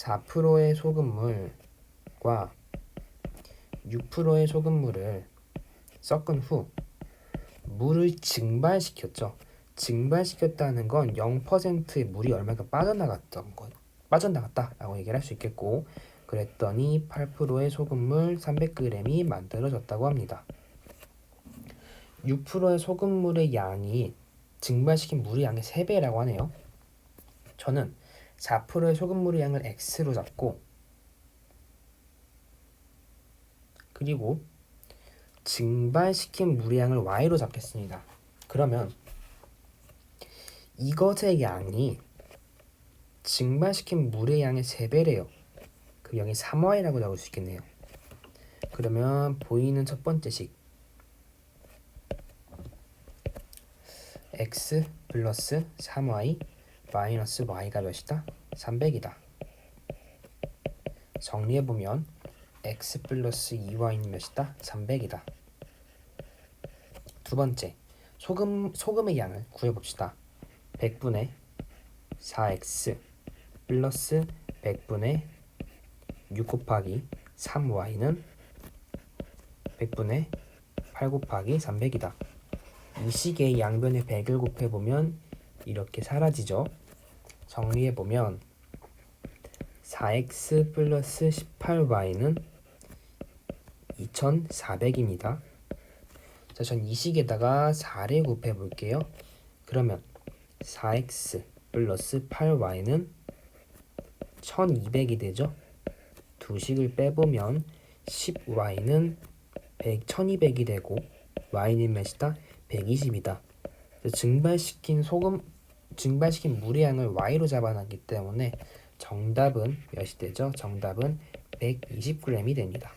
4%의 소금물과 6%의 소금물을 섞은 후 물을 증발시켰죠. 증발시켰다는 건 0%의 물이 얼마큼 빠져나갔던 것, 빠져나갔다라고 얘기를 할 수 있겠고, 그랬더니 8%의 소금물 300g이 만들어졌다고 합니다. 6%의 소금물의 양이 증발시킨 물의 양의 3배라고 하네요. 저는 4%의 소금물의 양을 x로 잡고 그리고 증발시킨 물의 양을 y로 잡겠습니다. 그러면 이것의 양이 증발시킨 물의 양의 3배래요. 그 양이 3y라고 나올 수 있겠네요. 그러면 보이는 첫 번째 식 x 플러스 3y 마이너스 y가 몇이다? 300이다. 정리해보면 x 플러스 2y는 몇이다? 300이다. 두 번째, 소금, 소금의 양을 구해봅시다. 100분의 4x 플러스 100분의 6 곱하기 3y는 100분의 8 곱하기 300이다. 이 식의 양변에 100을 곱해보면 이렇게 사라지죠. 정리해보면 4x 플러스 18y는 2400입니다. 자, 전 이 식에다가 4를 곱해 볼게요. 그러면 4x 플러스 8y는 1200이 되죠. 두 식을 빼보면 10y는 100, 1200이 되고 y는 몇이다? 120이다. 증발시킨 소금 증발시킨 물의 양을 y로 잡아놨기 때문에 정답은 몇이 되죠? 정답은 120g이 됩니다.